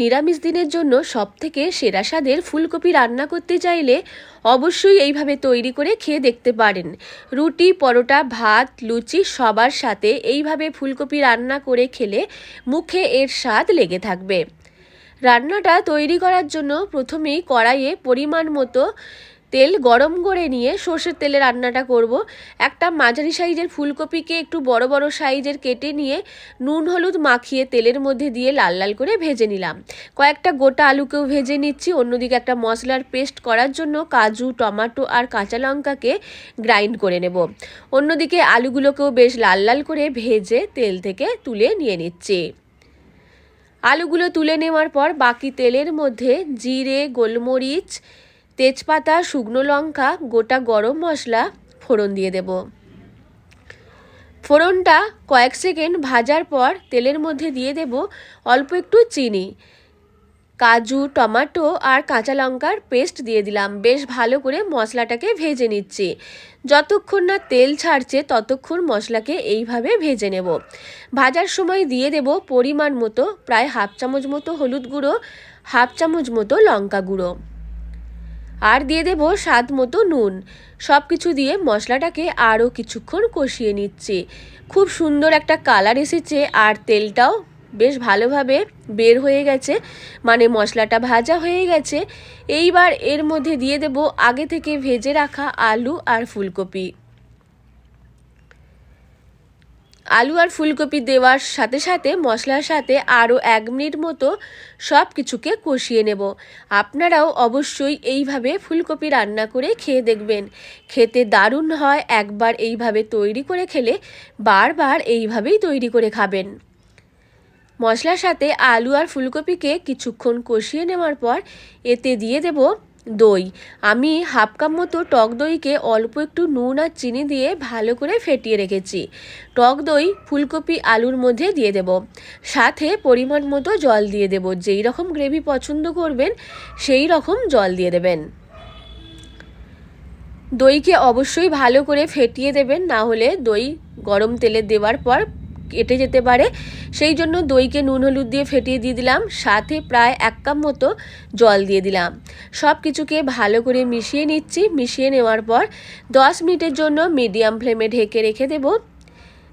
নিরামিষ দিনের জন্য সবথেকে সেরা স্বাদের ফুলকপি রান্না করতে চাইলে অবশ্যই এইভাবে তৈরি করে খেয়ে দেখতে পারেন। রুটি, পরোটা, ভাত, লুচি সবার সাথে এইভাবে ফুলকপি রান্না করে খেলে মুখে এর স্বাদ লেগে থাকবে। রান্নাটা তৈরি করার জন্য প্রথমেই কড়াইয়ে পরিমাণ মতো তেল গরম করে নিয়ে সর্ষের তেলে রান্নাটা করব। একটা মাঝারি সাইজের ফুলকপিকে একটু বড় বড় সাইজের কেটে নিয়ে নুন, হলুদ মাখিয়ে তেলের মধ্যে দিয়ে লাল লাল করে ভেজে নিলাম। কয়েকটা গোটা আলুকেও ভেজে নিচ্ছি। অন্যদিকে একটা মশলার পেস্ট করার জন্য কাজু, টমাটো আর কাঁচা লঙ্কাকে গ্রাইন্ড করে নেব। অন্যদিকে আলুগুলোকেও বেশ লাল লাল করে ভেজে তেল থেকে তুলে নিয়ে নিচ্ছি। আলুগুলো তুলে নেওয়ার পর বাকি তেলের মধ্যে জিরে, গোলমরিচ তেজপাতা, শুকনো লঙ্কা, গোটা গরম মশলা ফোড়ন দিয়ে দেব। ফোড়নটা কয়েক সেকেন্ড ভাজার পর তেলের মধ্যে দিয়ে দেব অল্প একটু চিনি। কাজু, টমাটো আর কাঁচা লঙ্কার পেস্ট দিয়ে দিলাম। বেশ ভালো করে মশলাটাকে ভেজে নিচ্ছি। যতক্ষণ না তেল ছাড়ছে, ততক্ষণ মশলাকে এইভাবে ভেজে নেব। ভাজার সময় দিয়ে দেব পরিমাণ মতো, প্রায় হাফ চামচ মতো হলুদ গুঁড়ো, হাফ চামচ মতো লঙ্কা গুঁড়ো। আর দিয়ে দেব স্বাদ মতো নুন। সব কিছু দিয়ে মশলাটাকে আরও কিছুক্ষণ কষিয়ে নিচ্ছে। খুব সুন্দর একটা কালার এসেছে আর তেলটাও বেশ ভালোভাবে বের হয়ে গেছে। মানে মশলাটা ভাজা হয়ে গেছে। এইবার এর মধ্যে দিয়ে দেব আগে থেকে ভেজে রাখা আলু আর ফুলকপি। আলু আর ফুলকপি দেওয়ার সাথে সাথে মশলার সাথে আরও এক মিনিট মতো সব কিছুকে কষিয়ে নেব। আপনারাও অবশ্যই এইভাবে ফুলকপি রান্না করে খেয়ে দেখবেন। খেতে দারুণ হয় একবার এইভাবে তৈরি করে খেলে, বারবার এইভাবেই তৈরি করে খাবেন। মশলার সাথে আলু আর ফুলকপিকে কিছুক্ষণ কষিয়ে নেওয়ার পর এতে দিয়ে দেব দই। আমি হাফ কাপ মতো টক দইকে অল্প একটু নুন আর চিনি দিয়ে ভালো করে ফেটিয়ে রেখেছি। টক দই ফুলকপি, আলুর মধ্যে দিয়ে দেব। সাথে পরিমাণ মতো জল দিয়ে দেব। যেই রকম গ্রেভি পছন্দ করবেন, সেই রকম জল দিয়ে দেবেন। দইকে অবশ্যই ভালো করে ফেটিয়ে দেবেন, না হলে দই গরম তেলে দেওয়ার পর কেটে যেতে পারে। সেই জন্য দইকে নুন, হলুদ দিয়ে ফেটিয়ে দিয়ে দিলাম। সাথে প্রায় এক কাপ মতো জল দিয়ে দিলাম। সব কিছুকে ভালো করে মিশিয়ে নিচ্ছি। মিশিয়ে নেওয়ার পর দশ মিনিটের জন্য মিডিয়াম ফ্লেমে ঢেকে রেখে দেব।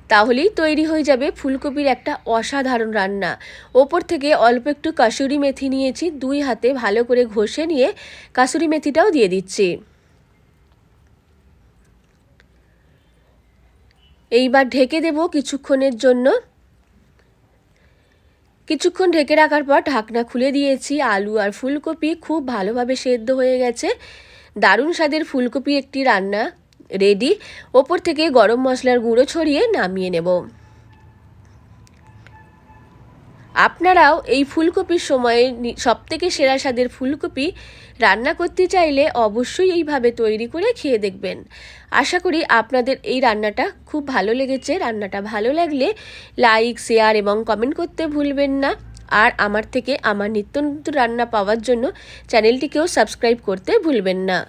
তাহলেই তৈরি হয়ে যাবে ফুলকপির একটা অসাধারণ রান্না। ওপর থেকে অল্প একটু কাসুরি মেথি নিয়েছি। দুই হাতে ভালো করে ঘষে নিয়ে কাসুরি মেথিটাও দিয়ে দিচ্ছি। এইবার ঢেকে দেব কিছুক্ষণের জন্য। কিছুক্ষণ ঢেকে রাখার পর ঢাকনা খুলে দিয়েছি। আলু আর ফুলকপি খুব ভালোভাবে সেদ্ধ হয়ে গেছে। দারুণ স্বাদের ফুলকপি একটি রান্না। রেডি ওপর থেকে গরম মশলার গুঁড়ো ছড়িয়ে নামিয়ে নেব। আপনারাও এই ফুলকপির সময়ে সবথেকে সেরা স্বাদের ফুলকপি রান্না করতে চাইলে অবশ্যই এইভাবে তৈরি করে খেয়ে দেখবেন। আশা করি আপনাদের এই রান্নাটা খুব ভালো লেগেছে। রান্নাটা ভালো লাগলে লাইক, শেয়ার এবং কমেন্ট করতে ভুলবেন না। আর আমার থেকে আমার নিত্য নতুন রান্না পাওয়ার জন্য চ্যানেলটিকেও সাবস্ক্রাইব করতে ভুলবেন না।